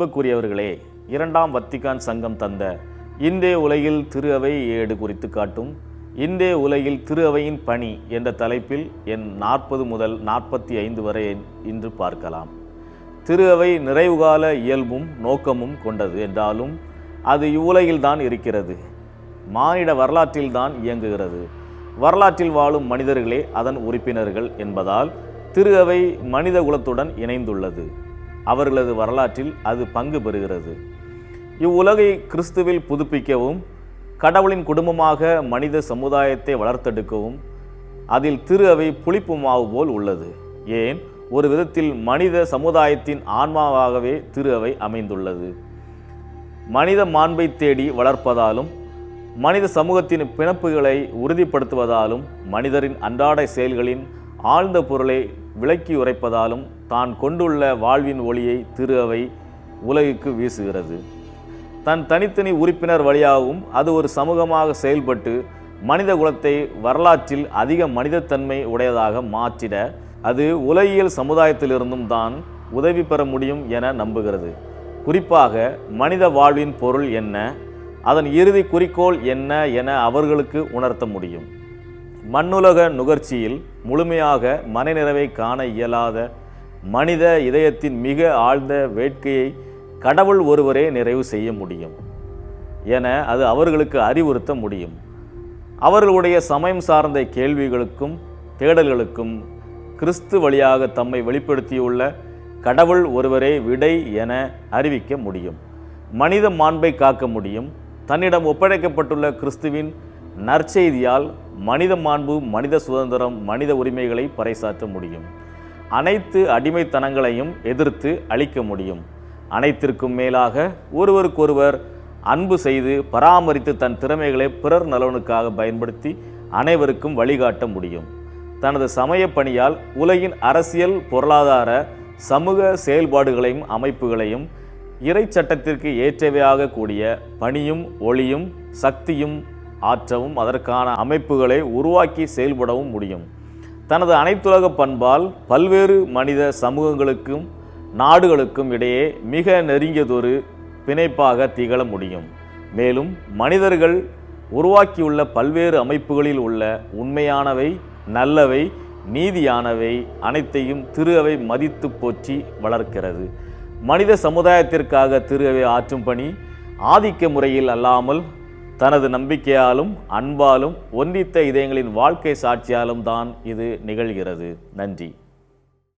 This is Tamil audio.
அன்புக்குரியவர்களே இரண்டாம் வத்திகான் சங்கம் தந்த இந்திய உலகில் திரு அவை ஏடு குறித்து காட்டும் இந்திய உலகில் திரு அவையின் பணி என்ற தலைப்பில் என் நாற்பது முதல் நாற்பத்தி ஐந்து வரை இன்று பார்க்கலாம். திரு அவை நிறைவுகால இயல்பும் நோக்கமும் கொண்டது என்றாலும் அது இவ்வுலகில்தான் இருக்கிறது. மானிட வரலாற்றில்தான் இயங்குகிறது. வரலாற்றில் வாழும் மனிதர்களே அதன் உறுப்பினர்கள் என்பதால் திரு அவை மனித குலத்துடன் இணைந்துள்ளது. அவர்களது வரலாற்றில் அது பங்கு பெறுகிறது. இவ்வுலகை கிறிஸ்துவில் புதுப்பிக்கவும் கடவுளின் குடும்பமாக மனித சமுதாயத்தை வளர்த்தெடுக்கவும் அதில் திரு அவை புளிப்பு மாவு போல் உள்ளது. ஏன்? ஒரு விதத்தில் மனித சமுதாயத்தின் ஆன்மாவாகவே திரு அவை அமைந்துள்ளது. மனித மாண்பை தேடி வளர்ப்பதாலும் மனித சமூகத்தின் பிணப்புகளை உறுதிப்படுத்துவதாலும் மனிதரின் அன்றாட செயல்களின் ஆழ்ந்த பொருளை விளக்கி உரைப்பதாலும் தான் கொண்டுள்ள வாழ்வின் ஒளியை திரு அவை உலகுக்கு வீசுகிறது. தன் தனித்தனி உறுப்பினர் வழியாகவும் அது ஒரு சமூகமாக செயல்பட்டு மனித குலத்தை வரலாற்றில் அதிக மனிதத்தன்மை உடையதாக மாற்றிட அது உலகியல் சமுதாயத்திலிருந்தும் தான் உதவி பெற முடியும் என நம்புகிறது. குறிப்பாக மனித வாழ்வின் பொருள் என்ன? அதன் இறுதி குறிக்கோள் என்ன என அவர்களுக்கு உணர்த்த முடியும். மண்ணுலக நுகர்ச்சியில் முழுமையாக மனநிறைவை காண இயலாத மனித இதயத்தின் மிக ஆழ்ந்த வேட்கையை கடவுள் ஒருவரே நிறைவு செய்ய முடியும் என அது அவர்களுக்கு அறிவுறுத்த முடியும். அவர்களுடைய சமயம் சார்ந்த கேள்விகளுக்கும் தேடல்களுக்கும் கிறிஸ்து வழியாக தம்மை வெளிப்படுத்தியுள்ள கடவுள் ஒருவரே விடை என அறிவிக்க முடியும். மனித மாண்பை காக்க முடியும். தன்னிடம் ஒப்படைக்கப்பட்டுள்ள கிறிஸ்துவின் நற்செய்தியால் மனித மாண்பு மனித சுதந்திரம் மனித உரிமைகளை பறைசாற்ற முடியும். அனைத்து அடிமைத்தனங்களையும் எதிர்த்து அழிக்க முடியும். அனைத்திற்கும் மேலாக ஒருவருக்கொருவர் அன்பு செய்து பராமரித்து தன் திறமைகளை பிறர் நலனுக்காக பயன்படுத்தி அனைவருக்கும் வழிகாட்ட முடியும். தனது சமய பணியால் உலகின் அரசியல் பொருளாதார சமூக செயல்பாடுகளையும் அமைப்புகளையும் இறை சட்டத்திற்கு ஏற்றவையாக கூடிய பணியும் ஒளியும் சக்தியும் ஆற்றவும் அதற்கான அமைப்புகளை உருவாக்கி செயல்படவும் முடியும். தனது அனைத்துலக பண்பால் பல்வேறு மனித சமூகங்களுக்கும் நாடுகளுக்கும் இடையே மிக நெருங்கியதொரு பிணைப்பாக திகழ முடியும். மேலும் மனிதர்கள் உருவாக்கியுள்ள பல்வேறு அமைப்புகளில் உள்ள உண்மையானவை நல்லவை நீதியானவை அனைத்தையும் திரு அவை மதித்து போற்றி வளர்க்கிறது. மனித சமுதாயத்திற்காக திரு அவை ஆற்றும் பணி ஆதிக்க முறையில் அல்லாமல் தனது நம்பிக்கையாலும் அன்பாலும் ஒன்றித்த இதயங்களின் வாழ்க்கை சாட்சியாலும் தான் இது நிகழ்கிறது. நன்றி.